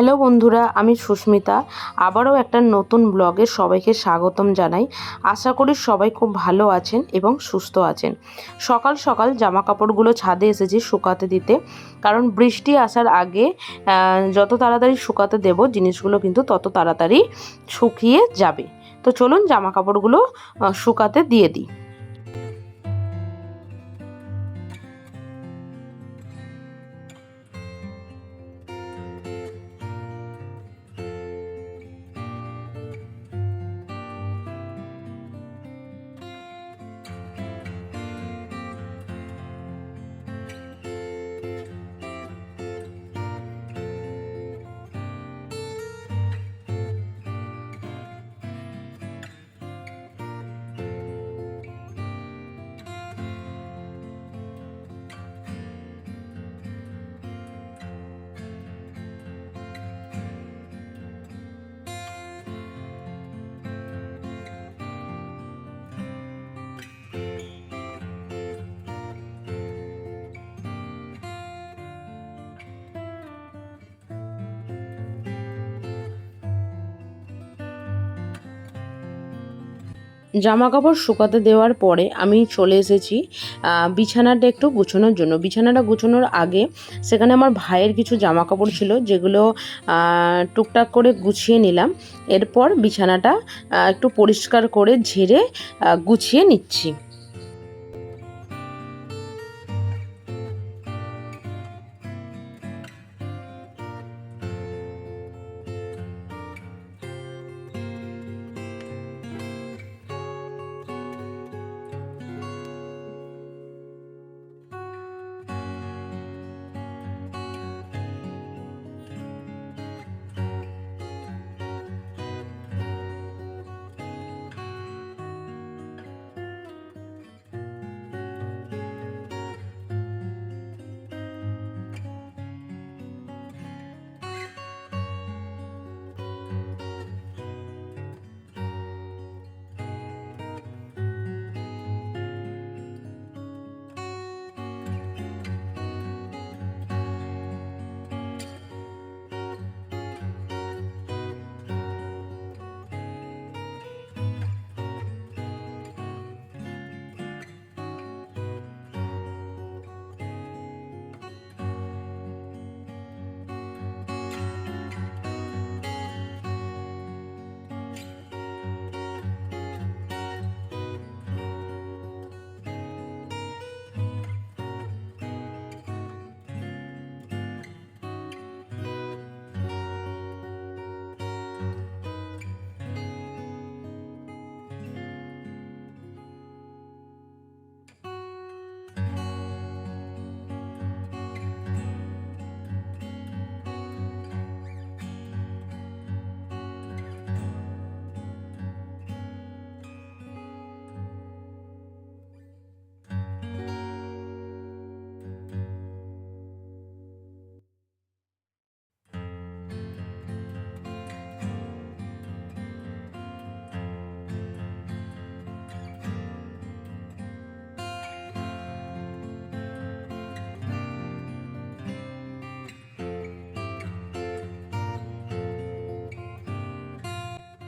Hello বন্ধুরা, আমি সুস্মিতা। আবারও একটা নতুন ব্লগে সবাইকে স্বাগতম জানাই। আশা করি সবাই খুব ভালো আছেন এবং সুস্থ আছেন। সকাল সকাল জামা কাপড়গুলো ছাদে এসেছি শুকাতে দিতে। কারণ বৃষ্টি আসার আগে যত তাড়াতাড়ি শুকাতে দেব জিনিসগুলো কিন্তু তত তাড়াতাড়ি শুকিয়ে যাবে। তো চলুন জামা কাপড়গুলো শুকাতে দিয়ে দিই। জামা কাপড় শুকাতে দেওয়ার পরে আমি চলে এসেছি বিছানাটা একটু গুছানোর জন্য। বিছানাটা গুছানোর আগে সেখানে আমার ভাইয়ের কিছু জামা কাপড় ছিল যেগুলো টুকটাক করে গুছিয়ে নিলাম। এরপর বিছানাটা একটু পরিষ্কার করে ঝেড়ে গুছিয়ে নিচ্ছি।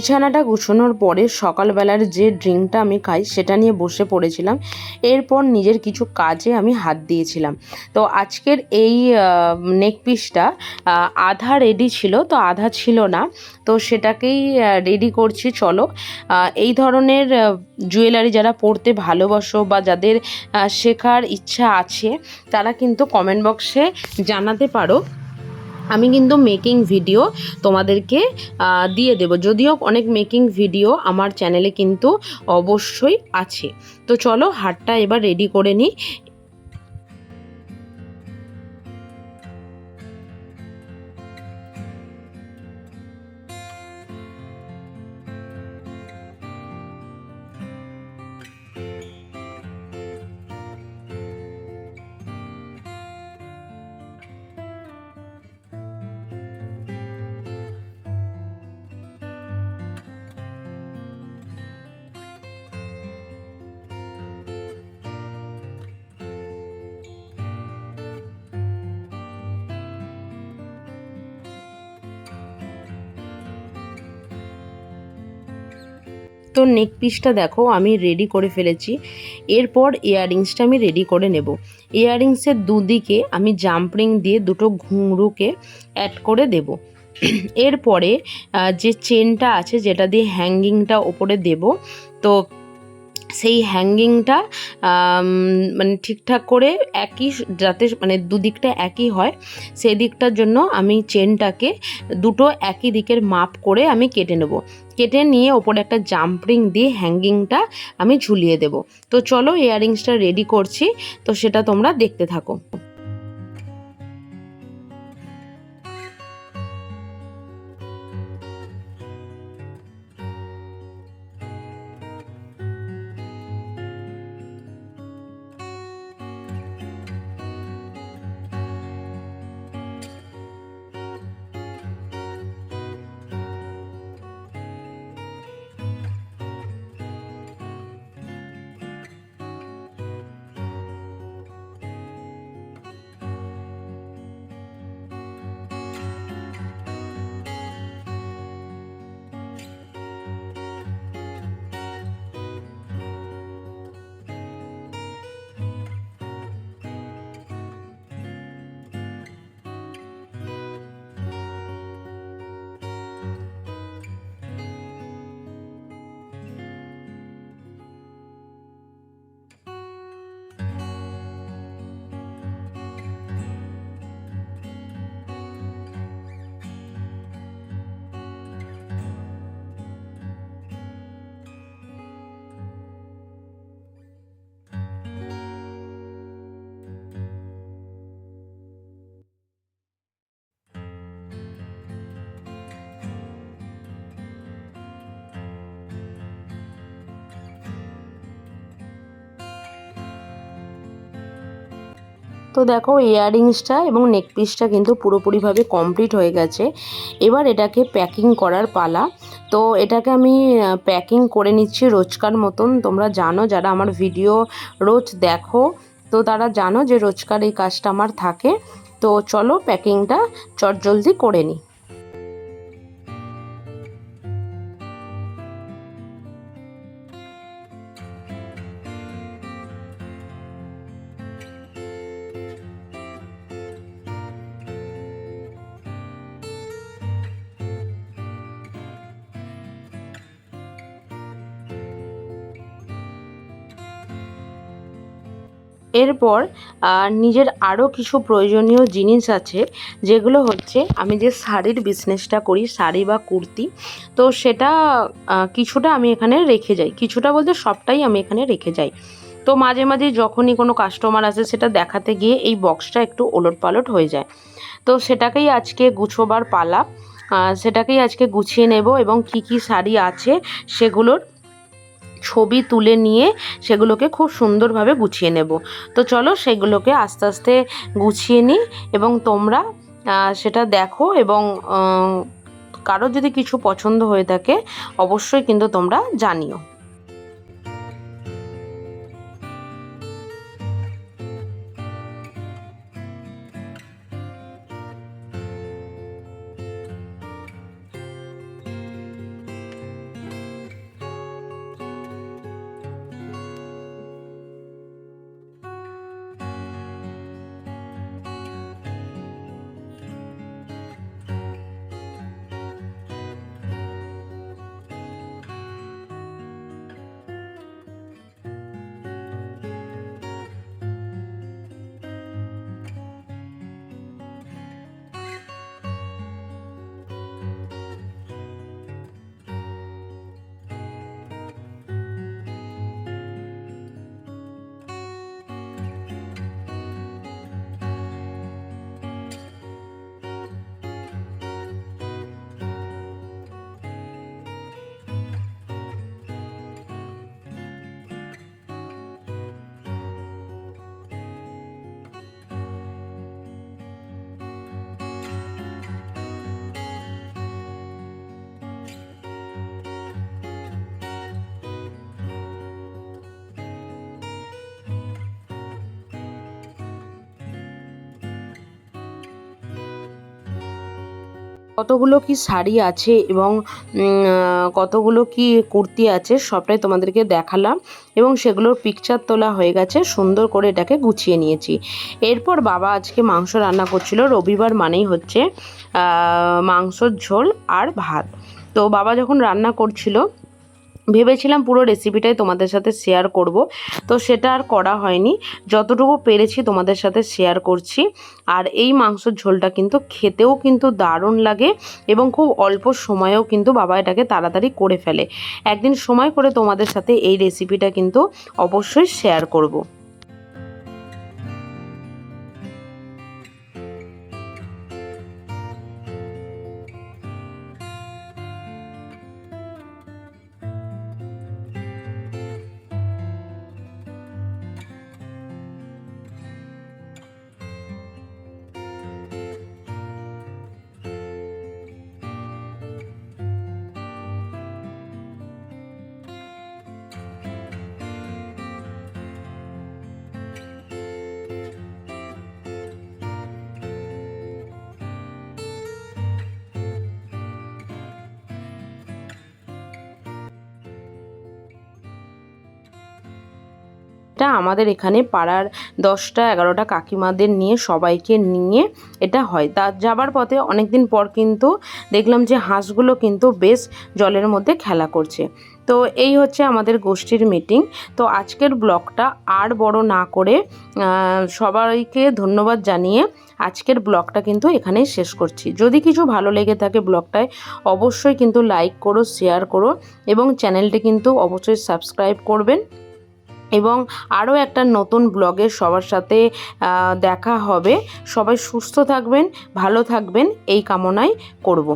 বিছানাটা গুছানোর পরে সকালবেলার যে ড্রিঙ্কটা আমি খাই সেটা নিয়ে বসে পড়েছিলাম। এরপর নিজের কিছু কাজে আমি হাত দিয়েছিলাম। তো আজকের এই নেক পিসটা আধা রেডি ছিল, তো আধা ছিল না। তো সেটাকেই রেডি করছি, চলো। এই ধরনের জুয়েলারি যারা পরতে ভালোবাসো বা যাদের শেখার ইচ্ছা আছে, তারা কিন্তু কমেন্ট বক্সে জানাতে পারো। আমি কিন্তু মেকিং ভিডিও তোমাদেরকে দিয়ে দেব। যদিও অনেক মেকিং ভিডিও আমার চ্যানেলে কিন্তু অবশ্যই আছে। তো চলো হারটা এবার রেডি করে নিই। তো নেক পিসটা দেখো, আমি রেডি করে ফেলেছি। এরপর ইয়াররিংসটা আমি রেডি করে নেব। ইয়াররিংসের দুদিকে আমি জাম্পরিং দিয়ে দুটো ঘুঙরুকে অ্যাড করে দেব। এরপরে যে চেনটা আছে, যেটা দিয়ে হ্যাঙ্গিংটা ওপরে দেব, তো সেই হ্যাঙ্গিংটা মানে ঠিকঠাক করে একই যাতে মানে দুদিকটা একই হয়, সেই দিকটার জন্য আমি চেনটাকে দুটো একই দিকের মাপ করে আমি কেটে নেব। কেটে নিয়ে ওপরে একটা জাম্পরিং দিয়ে হ্যাঙ্গিংটা আমি ঝুলিয়ে দেব। তো চলো ইয়াররিংসটা রেডি করছি, তো সেটা তোমরা দেখতে থাকো। তো দেখো ইয়াররিংসটা এবং নেকপিসটা কিন্তু পুরোপুরিভাবে কমপ্লিট হয়ে গেছে। এবার এটাকে প্যাকিং করার পালা। তো এটাকে আমি প্যাকিং করে নিচ্ছি রোজকার মতন। তোমরা জানো যারা আমার ভিডিও রোজ দেখো, তো তারা জানো যে রোজকার এই কাজটা আমার থাকে। তো চলো প্যাকিংটা চটজলদি করে নিই। এরপর নিজের আরও কিছু প্রয়োজনীয় জিনিস আছে, যেগুলো হচ্ছে আমি যে শাড়ির বিজনেসটা করি, শাড়ি বা কুর্তি, তো সেটা কিছুটা আমি এখানে রেখে যাই। কিছুটা বলতে সবটাই আমি এখানে রেখে যাই। তো মাঝে মাঝে যখনই কোনো কাস্টমার আসে, সেটা দেখাতে গিয়ে এই বক্সটা একটু ওলট পালট হয়ে যায়। তো সেটাকেই আজকে গুছোবার পালা। সেটাকেই আজকে গুছিয়ে নেব এবং কি কি শাড়ি আছে, সেগুলোর ছবি তুলে নিয়ে সেগুলোকে খুব সুন্দরভাবে গুছিয়ে নেব। তো চলো সেগুলোকে আস্তে আস্তে গুছিয়ে নিই এবং তোমরা সেটা দেখো এবং কারও যদি কিছু পছন্দ হয়ে থাকে অবশ্যই কিন্তু তোমরা জানিও। কতগুলো কি শাড়ি আছে এবং কতগুলো কি কুর্তি আছে সবটাই তোমাদেরকে দেখালাম এবং সেগুলোর পিকচার তোলা হয়ে গেছে। সুন্দর করে এটাকে গুছিয়ে নিয়েছি। এরপর বাবা আজকে মাংস রান্না করছিল। রবিবার মানেই হচ্ছে মাংসর ঝোল আর ভাত। তো বাবা যখন রান্না করছিল ভেবেছিলাম পুরো রেসিপিটাই তোমাদের সাথে শেয়ার করব। তো সেটা আর করা হয়নি। যতটুকু পেরেছি তোমাদের সাথে শেয়ার করছি। আর এই মাংসর ঝোলটা কিন্তু খেতেও কিন্তু দারুণ লাগে এবং খুব অল্প সময়েও কিন্তু বাবা এটাকে তাড়াতাড়ি করে ফেলে। একদিন সময় করে তোমাদের সাথে এই রেসিপিটা কিন্তু অবশ্যই শেয়ার করব। এটা আমাদের এখানে পাড়ার দশটা, এগারোটা কাকিমাদের নিয়ে সবাইকে নিয়ে এটা হয়। তা যাবার পথে অনেক দিন পর কিন্তু দেখলাম যে হাঁসগুলো কিন্তু বেশ জলের মধ্যে খেলা করছে। তো এই হচ্ছে আমাদের গোষ্ঠীর মিটিং তো আজকের ব্লগটা আর বড় না করে সবাইকে ধন্যবাদ জানিয়ে আজকের ব্লগটা কিন্তু এখানেই শেষ করছি। যদি কিছু ভালো লেগে থাকে ব্লগটায়, অবশ্যই কিন্তু লাইক করো, শেয়ার করো এবং চ্যানেলটি কিন্তু অবশ্যই সাবস্ক্রাইব করবেন। এবং আরও একটা নতুন ব্লগে সবার সাথে দেখা হবে। সবাই সুস্থ থাকবেন, ভালো থাকবেন, এই কামনাই করব।